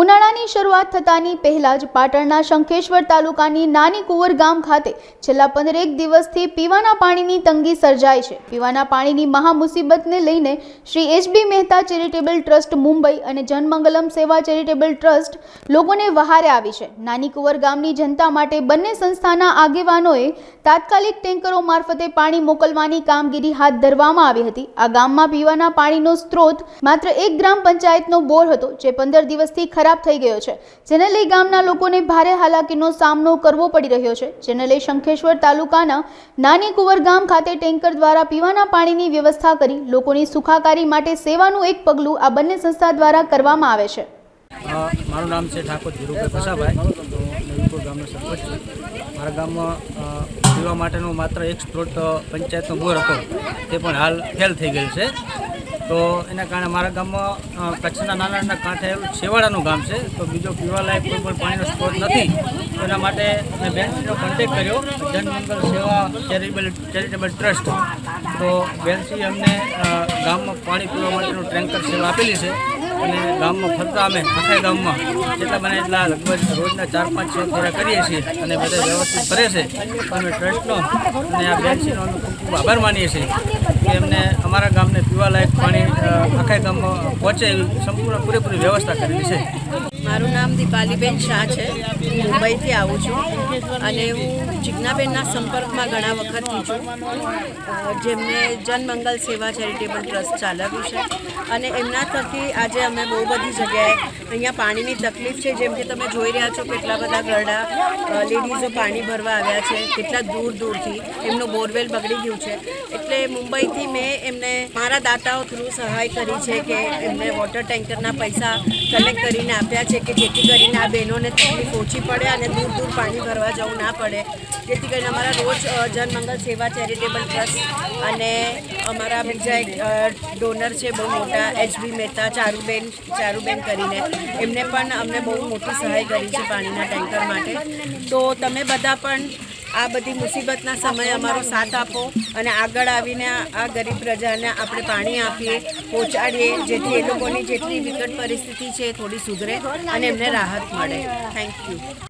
ઉનાળાની શરૂઆત થતાની પહેલા જ પાટણના શંખેશ્વર તાલુકાની નાની કુંવર ગામ ખાતે છેલ્લા પંદરેક દિવસથી પીવાના પાણીની તંગી સર્જાય છે. પીવાના પાણીની મહામુસીબતને લઈને Shri HB Mehta charitable trust Mumbai અને જનમંગલમ સેવા ચેરિટેબલ ટ્રસ્ટ લોકોને વહારે આવી છે. નાની કુંવર ગામની જનતા માટે બંને સંસ્થાના આગેવાનોએ તાત્કાલિક ટેન્કરો મારફતે પાણી મોકલવાની કામગીરી હાથ ધરવામાં આવી હતી. આ ગામમાં પીવાના પાણીનો સ્ત્રોત માત્ર એક ગ્રામ પંચાયતનો બોર હતો, જે પંદર દિવસથી ખરાબ થઈ ગયો છે. જેને લઈ ગામના લોકોને ભારે હાલાકીનો સામનો કરવો પડી રહ્યો છે. જેને લઈ શંખેશ્વર તાલુકાના નાની કુંવર ગામ ખાતે ટેન્કર દ્વારા પીવાના પાણીની વ્યવસ્થા કરી લોકોની સુખાકારી માટે સેવાનું એક પગલું આ બંને સંસ્થા દ્વારા કરવામાં આવે છે. મારું નામ છે ઠાકોર ધીરુભાઈ ભસાભાઈ. નવીપુર ગામનો સરપંચ છું. મારા ગામમાં પીવા માટેનો માત્ર એક સ્ત્રોત પંચાયતનો બોર હતો. તે પણ હાલ ફેલ થઈ ગયેલ છે. તો એના કારણે મારા ગામમાં કચ્છના નાના નાના કાંઠે છેવાડાનું ગામ છે. તો બીજો પીવાલાયક કોઈ પણ પાણીનો સ્ત્રોત નથી. એના માટે મેં બેનશ્રીનો કોન્ટેક કર્યો. જનમંગલ સેવા ચેરિટેબલ ચેરિટેબલ ટ્રસ્ટ. તો બેનશ્રી અમને ગામમાં પાણી પીવા માટેનું ટેન્કર સેવા આપેલી છે. અને ગામમાં ફરતા અમે, આખા ગામમાં. જેટલા બને એટલા લગભગ રોજના ચાર, પાંચ, છ ફેરા કરીએ છીએ અને બધા વ્યવસ્થિત કરે છે. અમે ટ્રસ્ટનો અને આ બેનસીનો અમે ખૂબ ખૂબ આભાર માનીએ છીએ કે એમને અમારા ગામને પાણી આખા ગામમાં પહોંચે સંપૂર્ણ પૂરેપૂરી વ્યવસ્થા કરેલી છે. મારું નામ દીપાલીબેન શાહ છે. મુંબઈથી આવું છું અને હું જિજ્ઞાબેનના સંપર્કમાં ઘણા વખતથી છું. જેમને જનમંગલ સેવા ચેરિટેબલ ટ્રસ્ટ ચાલવ્યું છે. અને એમના થકી આજે અમે બહુ બધી જગ્યાએ અહીંયા પાણીની તકલીફ છે. જેમ કે તમે જોઈ રહ્યા છો કેટલા બધા ગરડા લેડીઝો પાણી ભરવા આવ્યા છે, કેટલા દૂર દૂરથી એમનું બોરવેલ બગડી ગયું છે. એટલે મુંબઈથી મેં એમને, મારા દાતાઓ થ્રુ સહાય કરી છે કે એમને વોટર ટેન્કરના પૈસા કલેક્ટ કરીને આપ્યા છે કે જેથી કરીને આ બહેનોને તકલીફ ઓછી પડે અને દૂર દૂર પાણી ભરવા જવું ના પડે. જેથી કરીને અમારા રોજ જનમંગલ સેવા ચેરિટેબલ ટ્રસ્ટ અને અમારા બીજા એક ડોનર છે, બહુ મોટા એચબી મહેતા, ચારુબેન ચારુબેન કરીને. એમને પણ અમને બહુ મોટી સહાય કરી છે પાણીના ટેન્કર માટે. તો તમે બધા પણ આ બધી મુસીબતના સમયે અમારો સાથ આપો અને આગળ આવીને આ ગરીબ પ્રજાને આપણે પાણી આપીએ, પહોંચાડીએ, જેથી એ લોકોની જેટલી વિકટ પરિસ્થિતિ છે થોડી સુધરે અને એમને રાહત મળે. Thank you